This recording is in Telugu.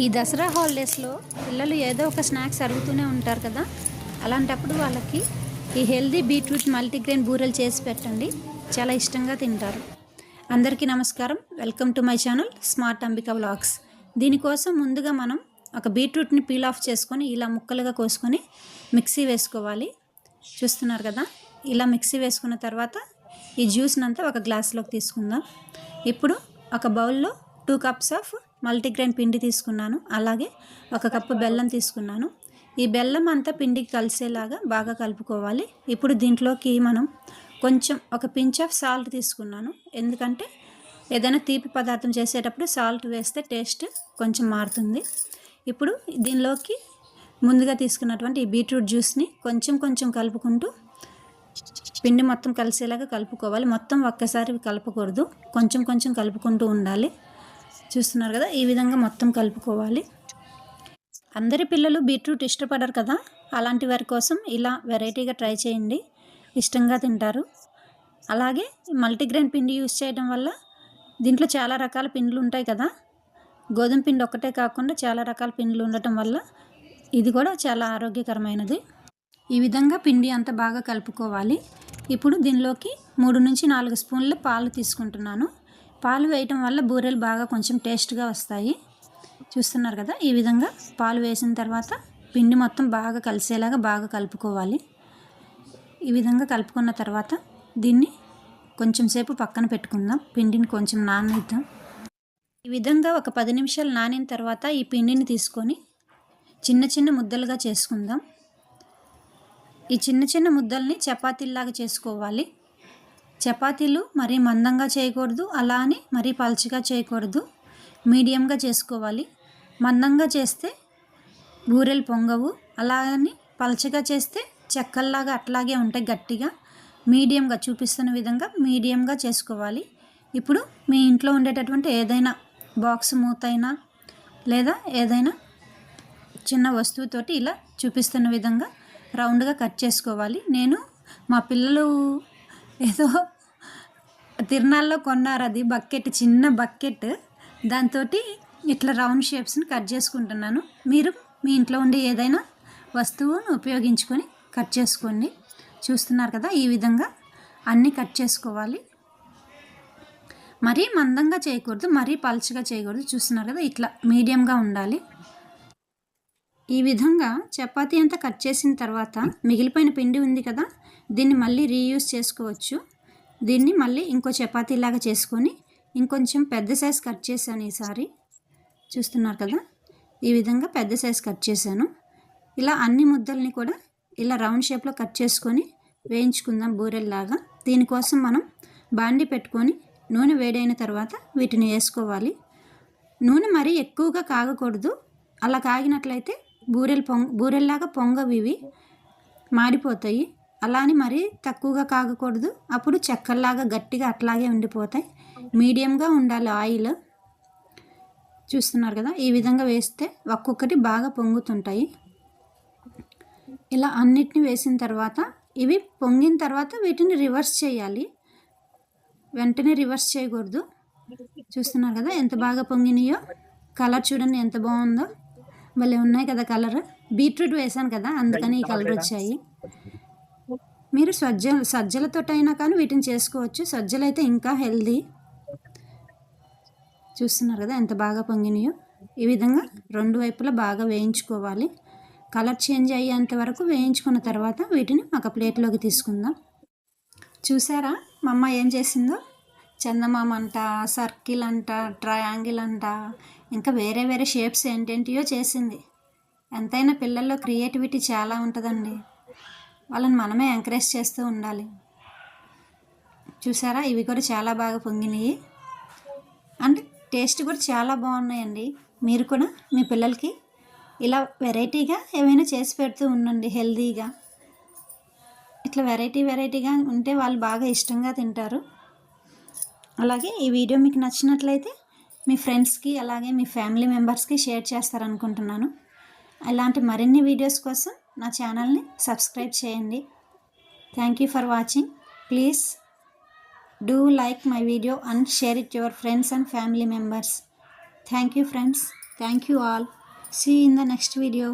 ఈ దసరా హాలిడేస్లో పిల్లలు ఏదో ఒక స్నాక్స్ అడుగుతూనే ఉంటారు కదా అలాంటప్పుడు వాళ్ళకి ఈ హెల్దీ బీట్రూట్ మల్టీగ్రెయిన్ బూరెలు చేసి పెట్టండి. చాలా ఇష్టంగా తింటారు. అందరికీ నమస్కారం. Welcome to my channel smart Ambika vlogs. దీనికోసం ముందుగా మనం ఒక బీట్రూట్ని పీల్ ఆఫ్ చేసుకొని ఇలా ముక్కలుగా కోసుకొని మిక్సీ వేసుకోవాలి. చూస్తున్నారు కదా ఇలా మిక్సీ వేసుకున్న తర్వాత ఈ జ్యూస్ని అంతా ఒక గ్లాస్లోకి తీసుకుందాం. ఇప్పుడు ఒక బౌల్లో టూ కప్స్ ఆఫ్ మల్టీగ్రెయిన్ పిండి తీసుకున్నాను. అలాగే ఒక కప్పు బెల్లం తీసుకున్నాను. ఈ బెల్లం అంతా పిండికి కలిసేలాగా బాగా కలుపుకోవాలి. ఇప్పుడు దీంట్లోకి మనం కొంచెం ఒక పించ్ ఆఫ్ సాల్ట్ తీసుకున్నాను. ఎందుకంటే ఏదైనా తీపి పదార్థం చేసేటప్పుడు సాల్ట్ వేస్తే టేస్ట్ కొంచెం మారుతుంది. ఇప్పుడు దీనిలోకి ముందుగా తీసుకున్నటువంటి ఈ బీట్రూట్ జ్యూస్ని కొంచెం కొంచెం కలుపుకుంటూ పిండి మొత్తం కలిసేలాగా కలుపుకోవాలి. మొత్తం ఒక్కసారి కలపకూడదు. కొంచెం కొంచెం కలుపుకుంటూ ఉండాలి. చూస్తున్నారు కదా ఈ విధంగా మొత్తం కలుపుకోవాలి. అందరి పిల్లలు బీట్రూట్ ఇష్టపడరు కదా అలాంటి వారి కోసం ఇలా వెరైటీగా ట్రై చేయండి. ఇష్టంగా తింటారు. అలాగే మల్టీగ్రెయిన్ పిండి యూస్ చేయడం వల్ల దీంట్లో చాలా రకాల పిండ్లు ఉంటాయి కదా గోధుమ పిండి ఒక్కటే కాకుండా చాలా రకాల పిండ్లు ఉండటం వల్ల ఇది కూడా చాలా ఆరోగ్యకరమైనది. ఈ విధంగా పిండి అంత బాగా కలుపుకోవాలి. ఇప్పుడు దీనిలోకి మూడు నుంచి నాలుగు స్పూన్ల పాలు తీసుకుంటున్నాను. పాలు వేయటం వల్ల బూరెలు బాగా కొంచెం టేస్ట్గా వస్తాయి. చూస్తున్నారు కదా ఈ విధంగా పాలు వేసిన తర్వాత పిండి మొత్తం బాగా కలిసేలాగా బాగా కలుపుకోవాలి. ఈ విధంగా కలుపుకున్న తర్వాత దీన్ని కొంచెం సేపు పక్కన పెట్టుకుందాం. పిండిని కొంచెం నానిద్దాం. ఈ విధంగా ఒక పది నిమిషాలు నానిన తర్వాత ఈ పిండిని తీసుకొని చిన్న చిన్న ముద్దలుగా చేసుకుందాం. ఈ చిన్న చిన్న ముద్దల్ని చపాతీల్లాగా చేసుకోవాలి. చపాతీలు మరీ మందంగా చేయకూడదు అలా అని మరీ పల్చగా చేయకూడదు. మీడియంగా చేసుకోవాలి. మందంగా చేస్తే బూరెలు పొంగవు అలా అని పల్చగా చేస్తే చెక్కల్లాగా అట్లాగే ఉంటాయి గట్టిగా. మీడియంగా చూపిస్తున్న విధంగా మీడియంగా చేసుకోవాలి. ఇప్పుడు మీ ఇంట్లో ఉండేటటువంటి ఏదైనా బాక్స్ మూత అయినా లేదా ఏదైనా చిన్న వస్తువుతోటి ఇలా చూపిస్తున్న విధంగా రౌండ్గా కట్ చేసుకోవాలి. నేను మా పిల్లలు ఏదో తిరునాళ్ళలో కొన్నారు అది బకెట్ చిన్న బకెట్. దాంతో ఇట్లా రౌండ్ షేప్స్ని కట్ చేసుకుంటున్నాను. మీరు మీ ఇంట్లో ఉండే ఏదైనా వస్తువును ఉపయోగించుకొని కట్ చేసుకోండి. చూస్తున్నారు కదా ఈ విధంగా అన్నీ కట్ చేసుకోవాలి. మరీ మందంగా చేయకూడదు మరీ పలుచగా చేయకూడదు. చూస్తున్నారు కదా ఇట్లా మీడియంగా ఉండాలి. ఈ విధంగా చపాతీ అంతా కట్ చేసిన తర్వాత మిగిలిపోయిన పిండి ఉంది కదా దీన్ని మళ్ళీ రీయూస్ చేసుకోవచ్చు. దీన్ని మళ్ళీ ఇంకో చపాతీలాగా చేసుకొని ఇంకొంచెం పెద్ద సైజ్ కట్ చేశాను ఈసారి. చూస్తున్నారు కదా ఈ విధంగా పెద్ద సైజ్ కట్ చేశాను. ఇలా అన్ని ముద్దల్ని కూడా ఇలా రౌండ్ షేప్లో కట్ చేసుకొని వేయించుకుందాం బూరెల్లాగా. దీనికోసం మనం బాండి పెట్టుకొని నూనె వేడైన తర్వాత వీటిని వేసుకోవాలి. నూనె మరీ ఎక్కువగా కాగకూడదు. అలా కాగినట్లయితే బూరెలు పొంగ బూరెల్లాగా పొంగవి ఇవి మాడిపోతాయి. అలా అని మరీ తక్కువగా కాగకూడదు. అప్పుడు చెక్కల్లాగా గట్టిగా అట్లాగే ఉండిపోతాయి. మీడియంగా ఉండాలి ఆయిల్. చూస్తున్నారు కదా? ఈ విధంగా వేస్తే ఒక్కొక్కటి బాగా పొంగుతుంటాయి. ఇలా అన్నిటిని వేసిన తర్వాత ఇవి పొంగిన తర్వాత వీటిని రివర్స్ చేయాలి. వెంటనే రివర్స్ చేయకూడదు. చూస్తున్నారు కదా? ఎంత బాగా పొంగినాయో? కలర్ చూడండి ఎంత బాగుందో. భలే ఉన్నాయి కదా కలర్. బీట్రూట్ వేసాను కదా అందుకని ఈ కలర్ వచ్చాయి. మీరు సజ్జ సజ్జలతోటైనా కానీ వీటిని చేసుకోవచ్చు. సజ్జలు అయితే ఇంకా హెల్దీ. చూస్తున్నారు కదా ఎంత బాగా పొంగినాయో. ఈ విధంగా రెండు వైపులా బాగా వేయించుకోవాలి. కలర్ చేంజ్ అయ్యేంత వరకు వేయించుకున్న తర్వాత వీటిని ఒక ప్లేట్లోకి తీసుకుందాం. చూసారా? మా అమ్మ ఏం చేసిందో? చందమామ అంట సర్కిల్ అంట ట్రయాంగిల్ అంట ఇంకా వేరే వేరే షేప్స్ ఏంటేంటియో చేసింది. ఎంతైనా పిల్లల్లో క్రియేటివిటీ చాలా ఉంటుందండి. వాళ్ళని మనమే ఎంకరేజ్ చేస్తూ ఉండాలి. చూసారా? ఇవి కూడా చాలా బాగా పొంగినాయి. అంటే టేస్ట్ కూడా చాలా బాగున్నాయండి. మీరు కూడా మీ పిల్లలకి ఇలా వెరైటీగా ఏమైనా చేసి పెడుతూ ఉండండి హెల్తీగా ఇట్లా వెరైటీ వెరైటీగా ఉంటే వాళ్ళు బాగా ఇష్టంగా తింటారు. అలాగే ఈ వీడియో మీకు నచ్చినట్లయితే మీ ఫ్రెండ్స్కి అలాగే మీ ఫ్యామిలీ మెంబర్స్కి షేర్ చేస్తారనుకుంటున్నాను. ఇలాంటి మరిన్ని వీడియోస్ కోసం నా ఛానల్ని సబ్స్క్రైబ్ చేయండి. Thank you for watching please do like my video and share it your friends and family members thank you friends thank you all see in the next video